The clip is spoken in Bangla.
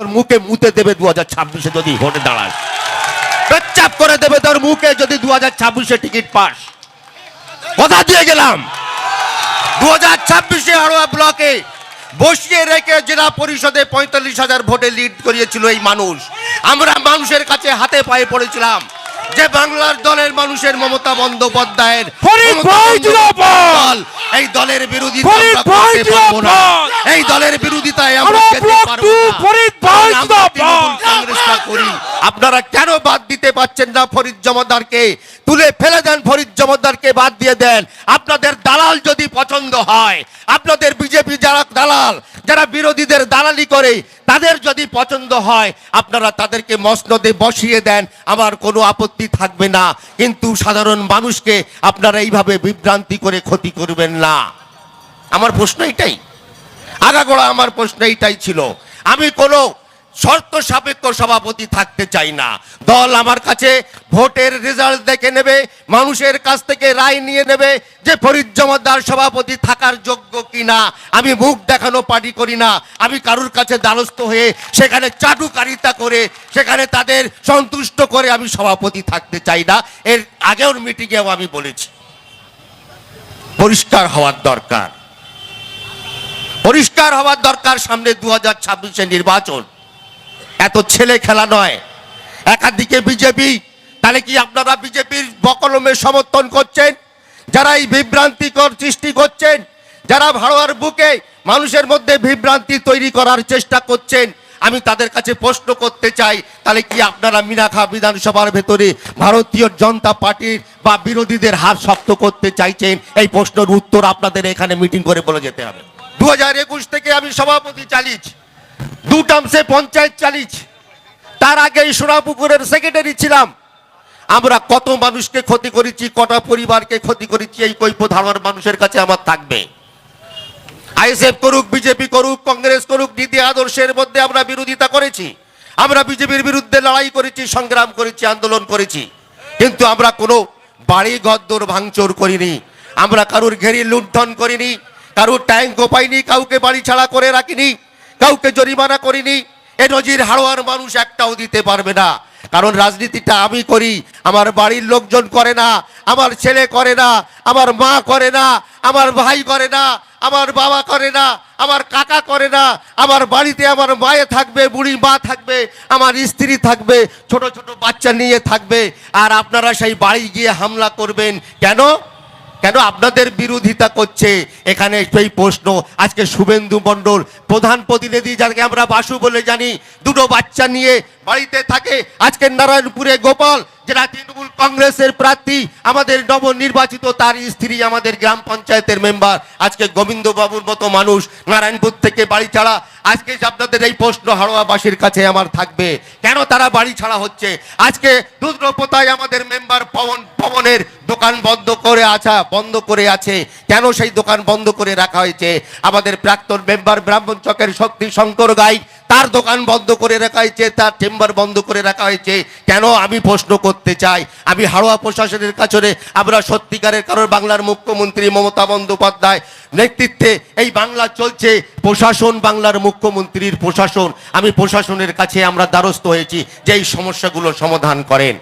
তোর মুখে মুতে দেবে দু হাজার ছাব্বিশে যদি ভোটে দাঁড়াস। পেচ্চাপ করে দেবে তোর মুখে যদি দু হাজার ছাব্বিশে টিকিট পাস। কথা দিয়ে গেলাম। দু হাজার ছাব্বিশে হাড়োয়া ব্লকে বসিয়ে রেখে জেলা পরিষদে পঁয়তাল্লিশ হাজার ভোটে লিড করিয়েছিল এই মানুষ। আমরা মানুষের কাছে হাতে পায়ে পড়েছিলাম যে বাংলার দলের মানুষের মমতা বন্দ্যোপাধ্যায়ের এই দলের বিরোধিতা! এই দলের বিরোধিতায় আমরা হাড়োয়া যেতে ব্লক পারব টু, না। ফরিদ ভাই কারণ আমরা জিন্দাবাদ! তৃণমূল কংগ্রেসটা করি আপনারা কেন বাদ দিতে পারছেন না ফরিদ জমাদারকে? তুলে ফেলে দেন ফরিদ জমাদারকে, বাদ দিয়ে দেন। আপনাদের দালাল যদি পছন্দ হয়, আপনাদের বিজেপি যারা দালাল, যারা বিরোধীদের দালালি করে, তাদের যদি পছন্দ হয়, আপনারা তাদেরকে মসনদে বসিয়ে দেন, আমার কোনো আপত্তি থাকবে না। কিন্তু সাধারণ মানুষকে আপনারা এইভাবে বিভ্রান্তি করে ক্ষতি করবেন না। আমার প্রশ্ন এটাই। আগাগোড়া আমার প্রশ্ন এইটাই ছিল। আমি কোনো শর্ত সাপেক্ষ সভাপতি থাকতে চাই না। দল আমার কাছে ভোটের রেজাল্ট দেখে নেবে, মানুষের কাছ থেকে রায় নিয়ে নেবে যে ফরিদ জমাদ্দার সভাপতি থাকার যোগ্য কিনা। আমি মুখ দেখানো পার্টি করি না, আমি কারুর কাছে দ্বারস্থ হয়ে সেখানে চাটুকারিতা করে, সেখানে তাদের সন্তুষ্ট করে আমি সভাপতি থাকতে চাই না। এর আগের মিটিংয়েও আমি বলেছি, পরিষ্কার হওয়ার দরকার। পরিষ্কার হওয়ার দরকার সামনে দু হাজার নির্বাচন। এত ছেলে খেলা নয়। একাদিকে বিজেপি, তাহলে কি আপনারা বিজেপির বকলমে সমর্থন করছেন? যারা এই বিভ্রান্তিকর সৃষ্টি করছেন, যারা ভাড়ার বুকে মানুষের মধ্যে বিভ্রান্তি তৈরি করার চেষ্টা করছেন, আমি তাদের কাছে প্রশ্ন করতে চাই, তাহলে কি আপনারা মিনাখা বিধানসভার ভেতরে ভারতীয় জনতা পার্টির বা বিরোধীদের হাত শক্ত করতে চাইছেন? এই প্রশ্নের উত্তর আপনাদের এখানে মিটিং করে বলে যেতে হবে। দু হাজার একুশ থেকে আমি সভাপতি চালিয়েছি। দু টার্মসে পঞ্চায়েত চালিয়েছি তার আগে এই সোনাপুকুরের সেক্রেটারি ছিলাম। আমরা কত মানুষকে ক্ষতি করেছি, কটা পরিবারকে ক্ষতি করেছি, এই কৈপ ধারণার মানুষের কাছে আমার থাকবে। আইএসএফ করুক, বিজেপি করুক, কংগ্রেস করুক, নীতি আদর্শের মধ্যে আমরা বিরোধিতা করেছি। আমরা বিজেপির বিরুদ্ধে লড়াই করেছি, সংগ্রাম করেছি, আন্দোলন করেছি। কিন্তু আমরা কোনো বাড়ি গদ্দর ভাঙচুর করিনি। আমরা কারুর ঘেরি লুণ্ঠন করিনি, কারুর ট্যাঙ্ক পাইনি, কাউকে বাড়ি ছাড়া করে রাখিনি। কাউকে জরিমানা করিনি, এ নজির হাড়োয়ার মানুষ একটাও দিতে পারবে না। কারণ রাজনীতিটা আমি করি, আমার বাড়ির লোকজন করে না, আমার ছেলে করে না, আমার মা করে না, আমার ভাই করে না, আমার বাবা করে না, আমার কাকা করে না, আমার বাড়িতে আমার মায়ে থাকবে, বুড়ি মা থাকবে, আমার স্ত্রী থাকবে, ছোট ছোট বাচ্চা নিয়ে থাকবে, আর আপনারা সেই বাড়ি গিয়ে হামলা করবেন। কেন? কেন আপনাদের বিরোধিতা করছে? এখানে সেই প্রশ্ন। আজকে শুভেন্দু মণ্ডল, প্রধান প্রতিনিধি যাকে আমরা বাসু বলে জানি, দুটো বাচ্চা নিয়ে বাড়িতে থাকে। আজকে নারায়ণপুরে গোপাল যারা তৃণমূল কংগ্রেসের প্রার্থী, আমাদের নবনির্বাচিত তার স্ত্রী আমাদের গ্রাম পঞ্চায়েতের মেম্বার। আজকে গোবিন্দ বাবুর মতো মানুষ নারায়ণপুর থেকে বাড়ি ছাড়া। আজকে আপনাদের এই প্রশ্ন হাড়োয়াবাসীর কাছে আমার থাকবে, কেন তারা বাড়ি ছাড়া হচ্ছে? আজকে রুদ্রপোতায় আমাদের মেম্বার পবন, পবনের দোকান বন্ধ করে আছা, বন্ধ করে আছে। কেন সেই দোকান বন্ধ করে রাখা হয়েছে? আমাদের প্রাক্তন মেম্বার ব্রাহ্মণ চকের শক্তি শঙ্কর গাই তার দোকান বন্ধ করে রাখা হয়েছে, তার চেম্বার বন্ধ করে রাখা হয়েছে। কেন আমি প্রশ্ন করতে চাই? আমি হাড়োয়া প্রশাসনের কাছে আমরা সত্যিকারের কারণ বাংলার মুখ্যমন্ত্রী মমতা বন্দ্যোপাধ্যায় নেতৃত্বে এই বাংলা চলছে। প্রশাসন বাংলার মুখ্যমন্ত্রীর প্রশাসন। আমি প্রশাসনের কাছে আমরা দ্বারস্থ হয়েছি যে এই সমস্যাগুলো সমাধান করেন।